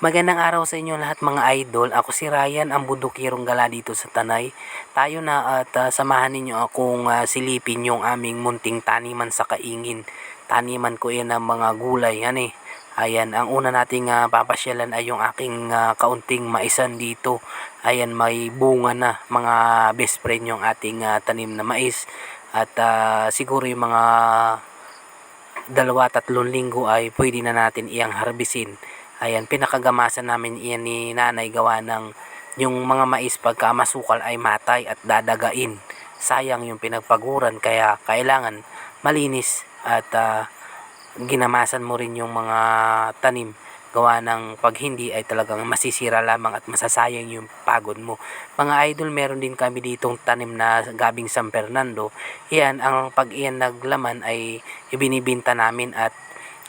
Magandang araw sa inyo lahat mga idol. Ako si Ryan, ang bundukirong gala dito sa Tanay. Tayo na at ah, samahan ninyo akong ah, silipin yung aming munting taniman sa kaingin. Taniman ko yan ng mga gulay. Yan eh. Ayan, ang una nating ah, papasyalan ay yung aking ah, kaunting maisan dito. Ayan, may bunga na mga best friend yung ating ah, tanim na mais. At ah, siguro yung mga dalawa tatlong linggo ay pwede na natin iyang harbisin. Ayan, pinakagamasan namin iyan ni nanay gawa ng yung mga mais pagka masukal ay matay at dadagain. Sayang yung pinagpaguran kaya kailangan malinis at ah, ginamasan mo rin yung mga tanim gawa ng pag hindi ay talagang masisira lamang at masasayang yung pagod mo. Mga idol, meron din kami ditong tanim na gabing San Fernando. Yan, ang pag iyan naglaman ay ibinibinta namin at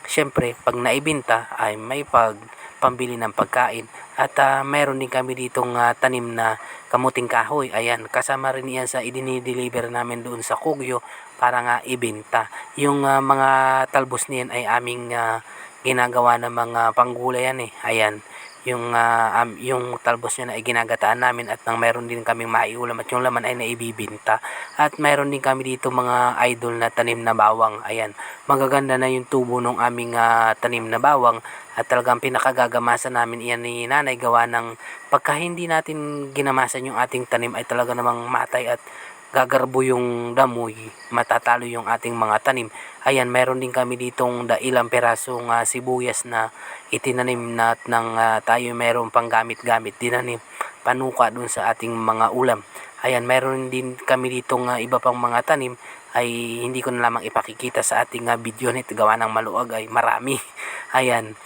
syempre pag naibinta ay may pag pambili ng pagkain. At ah, meron din kami ditong ah, tanim na kamuting kahoy. Ayan kasama rin yan sa idinideliver namin doon sa Kugyo para nga ibenta yung ah, mga talbos niyan ay aming ah, ginagawa ng mga panggulay yan eh. Ayan yung ah, am- yung talbos niya na ay ginagataan namin at nang meron din kaming maiulam at yung laman ay naibibinta. At meron din kami dito mga idol na tanim na bawang. Ayan magaganda na yung tubo ng aming ah, tanim na bawang at talagang pinakagagamasan namin. Iyan ni nanay gawa ng pagka hindi natin ginamasan yung ating tanim ay talaga namang matay at gagarbo yung damoy, matatalo yung ating mga tanim. Ayan, meron din kami ditong da ilang perasong ah, sibuyas na itinanim na at nang ah, tayo meron pang gamit-gamit dinanim panuka dun sa ating mga ulam. Ayan, meron din kami ditong ah, iba pang mga tanim ay hindi ko na lamang ipakikita sa ating ah, video nito gawa ng maluag ay marami. Ayan,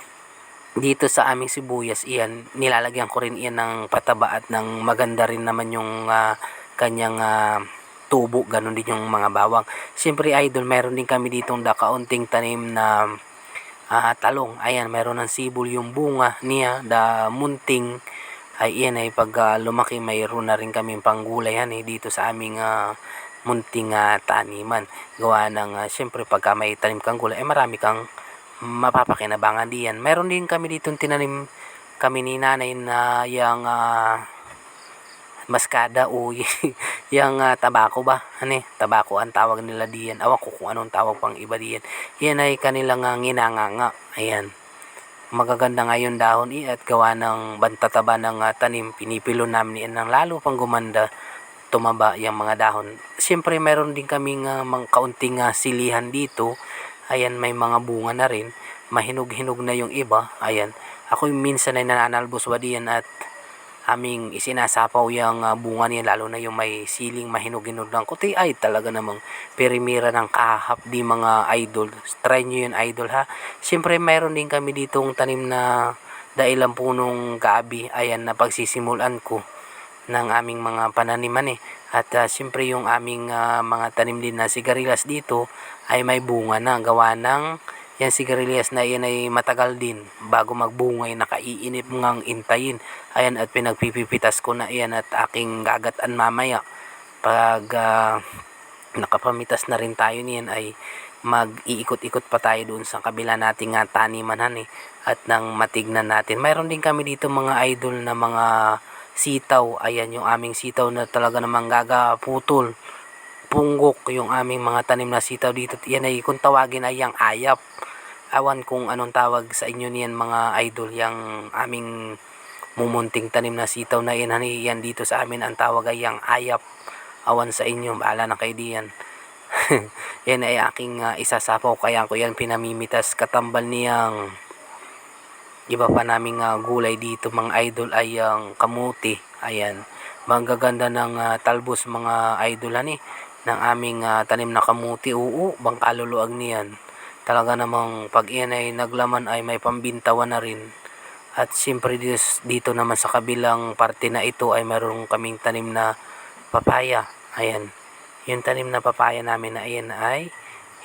dito sa aming sibuyas, iyan, nilalagyan ko rin iyan ng pataba at ng maganda rin naman yung ah, kanyang ah, tubo, ganun din yung mga bawang. Siyempre idol, meron din kami ditong da kaunting tanim na ah, talong. Ayan, meron ng sibol yung bunga niya, da munting ay iyan ay pag ah, lumaki mayroon na rin kaming panggulay yan eh, dito sa aming ah, munting ah, taniman. Gawa ng ah, siyempre pagka may tanim kang gulay, ay marami kang mapapakinabangan diyan. Meron din kami dito tinanim kami ni nanay na yung ah, maskada o yung ah, tabako ba? Ano eh, tabako ang tawag nila diyan. Awan ko kung anong tawag pang iba diyan. Yan ay kanilang uh, nginanganga. Ayan. Magaganda nga yung dahon eh, at gawa ng bantataba ng ah, tanim. Pinipilo namin yan ng lalo pang gumanda tumaba yung mga dahon. Siyempre meron din kaming ah, mga kaunting ah, silihan dito. Ayan, may mga bunga na rin. Mahinog-hinog na yung iba. Ayan. Ako minsan ay nananalbos ba diyan at aming isinasapaw yung ah, bunga niya lalo na yung may siling mahinog-hinog ng kuti ay talaga namang perimira ng kahap di mga idol. Try nyo yun idol ha. Siyempre mayroon din kami ditong tanim na dailang punong gabi. Ayan na pagsisimulan ko ng aming mga pananiman eh. At ah, siyempre yung aming ah, mga tanim din na sigarilyas dito ay may bunga na gawa ng yan sigarilyas na yan ay matagal din bago magbunga nakaiinip ngang intayin. Ayan at pinagpipipitas ko na yan at aking gagatan mamaya. Pag ah, nakapamitas na rin tayo niyan ay mag-iikot-ikot pa tayo doon sa kabila nating uh, tanimanan eh at nang matignan natin. Mayroon din kami dito mga idol na mga sitaw. Ayan yung aming sitaw na talaga namang gagaputol. Punggok yung aming mga tanim na sitaw dito. Yan ay kung tawagin ay yung ayap. Awan kung anong tawag sa inyo niyan mga idol. Yung aming mumunting tanim na sitaw na yan. Yan dito sa amin ang tawag ay yung ayap. Awan sa inyo. Bahala na kayo diyan. yan ay aking uh, isasapaw. Kaya ko yan pinamimitas katambal niyang iba pa naming uh, gulay dito mga idol ay ang kamuti ayan magaganda ng uh, talbos mga idol ani ng aming uh, tanim na kamuti. Oo bang kaluluag niyan. Talaga namang pag iyan ay naglaman ay may pambintawan na rin. At siyempre dito, naman sa kabilang parte na ito ay meron kaming tanim na papaya. Ayan. Yung tanim na papaya namin na iyan ay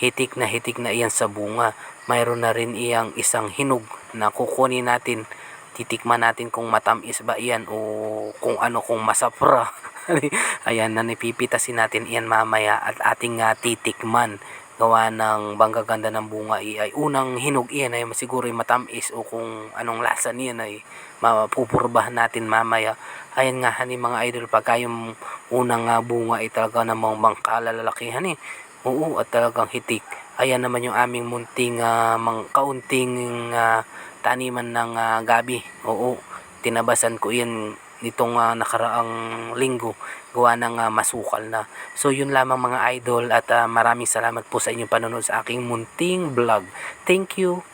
hitik na hitik na iyan sa bunga. Mayroon na rin iyang isang hinog na kukunin natin titikman natin kung matamis ba iyan o kung ano kung masapra ayan na nipipitasin natin iyan mamaya at ating uh, titikman gawa ng banggaganda ng bunga ay, unang hinog iyan ay siguro ay matamis o kung anong lasa niyan ay mapupurbahan natin mamaya. Ayan nga hani mga idol pagka yung unang ah, bunga ay talaga namang bangkalalalakihan eh. Oo at talagang hitik. Ayan naman yung aming munting ah, mang, kaunting ah, taniman ng ah, gabi. Oo, tinabasan ko yan nitong ah, nakaraang linggo gawa ng ah, masukal na. So yun lamang mga idol at ah, maraming salamat po sa inyong panonood sa aking munting vlog. Thank you.